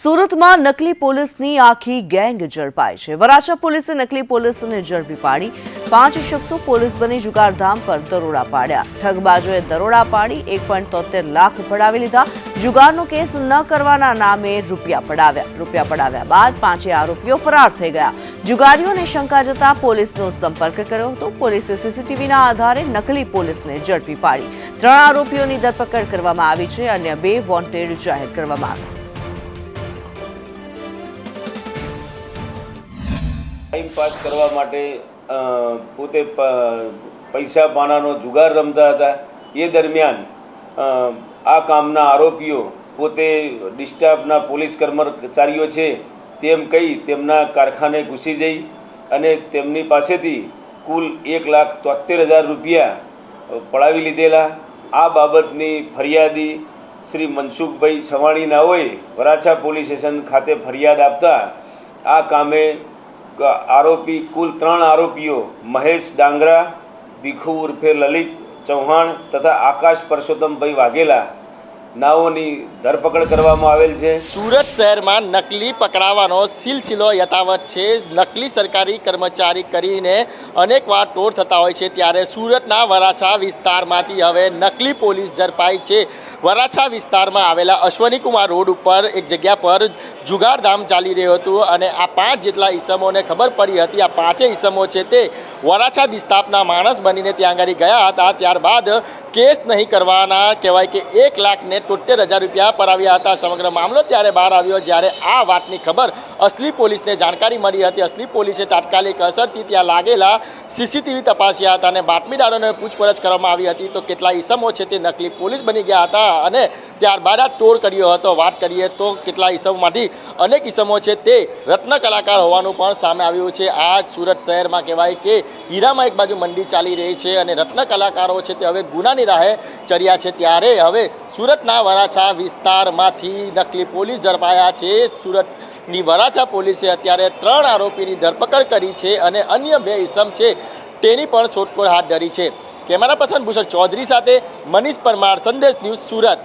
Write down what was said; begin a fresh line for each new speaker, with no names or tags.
સુરતમાં નકલી પોલીસની આખી ગેંગ ઝડપાઈ છે. વરાછા પોલીસે નકલી પોલીસને ઝડપી પાડી પાંચ શખ્સો પોલીસ બની જુગારધામ પર દરોડા પાડ્યા. ઠગબાજોએ દરોડા પાડી એક પોઈન્ટ તોતેર લાખ પડાવી લીધા. જુગારનો કેસ ન કરવાના નામે રૂપિયા પડાવ્યા. રૂપિયા પડાવ્યા બાદ પાંચે આરોપીઓ ફરાર થઈ ગયા. જુગારીઓને શંકા જતા પોલીસનો સંપર્ક કર્યો હતો. પોલીસે સીસીટીવીના આધારે નકલી પોલીસને ઝડપી પાડી. ત્રણ આરોપીઓની ધરપકડ કરવામાં આવી છે. અન્ય બે વોન્ટેડ જાહેર કરવામાં આવ્યા.
ટાઈમ પાસ કરવા માટે પોતે પૈસા પાનાનો જુગાર રમતા હતા. એ દરમિયાન આ કામના આરોપીઓ પોતે ડિસ્ટાફના પોલીસ કર્મચારીઓ છે, તેમ કહી તેમના કારખાને ઘૂસી જઈ અને તેમની પાસેથી કુલ એક લાખ તોતેર હજાર રૂપિયા પડાવી લીધેલા. આ બાબતની ફરિયાદી શ્રી મનસુખભાઈ છવાણીના નાઓએ વરાછા પોલીસ સ્ટેશન ખાતે ફરિયાદ આપતા આ કામે આરોપી કુલ ત્રણ આરોપીઓ મહેશ ડાંગરા ભીખુ ઉર્ફે લલિત ચૌહાણ તથા આકાશ પરસોત્તમભાઈ વાઘેલા નાઓની ધરપકડ કરવામાં આવેલ છે.
સુરત શહેરમાં નકલી પકડાવાનો સિલસિલો યથાવત છે. નકલી સરકારી કર્મચારી કરીને અનેકવાર ટોળ થતા હોય છે. ત્યારે સુરતના વરાછા વિસ્તારમાંથી હવે નકલી પોલીસ ઝડપાઈ છે. વરાછા વિસ્તારમાં આવેલા અશ્વનીકુમાર રોડ ઉપર એક જગ્યા પર જુગારધામ ચાલી રહ્યું હતું અને આ પાંચ જેટલા ઈસમોને ખબર પડી હતી. આ પાંચે ઈસમો છે તે વરાછા દિસ્તાપના માણસ બનીને ત્યાં આગળ ગયા હતા. ત્યારબાદ કેસ નહીં કરવાના કહેવાય કે એક લાખને તોતેર હજાર રૂપિયા પરાવ્યા હતા. સમગ્ર મામલો ત્યારે બહાર આવ્યો. જ્યારે આ વાતની ખબર અસલી પોલીસને જાણકારી મળી હતી. અસલી પોલીસે તાત્કાલિક અસરથી ત્યાં લાગેલા સીસીટીવી તપાસ્યા હતા અને બાતમીદારોને પૂછપરછ કરવામાં આવી હતી. તો કેટલા ઈસમો છે તે નકલી પોલીસ બની ગયા હતા અને ત્યારબાદ આ ટોળ કર્યો હતો. વાત કરીએ તો કેટલા ઈસમોમાંથી અનેક ઇસમો છે તે રત્ન કલાકાર હોવાનું પણ સામે આવ્યું છે. આ સુરત શહેરમાં કહેવાય કે હીરામાં એક બાજુ મંડી ચાલી રહી છે અને રત્ન કલાકારો છે તે હવે ગુનાની રાહે ચડ્યા છે. ત્યારે હવે સુરતના વરાછા વિસ્તારમાંથી નકલી પોલીસ ઝડપાયા છે. સુરતની વરાછા પોલીસે અત્યારે ત્રણ આરોપીની ધરપકડ કરી છે અને અન્ય બે ઇસમ છે તેની પણ શોધખોળ હાથ ધરી છે. કેમેરા પર્સન ભૂષણ ચૌધરી સાથે મનીષ પરમાર, સંદેશ ન્યૂઝ સુરત.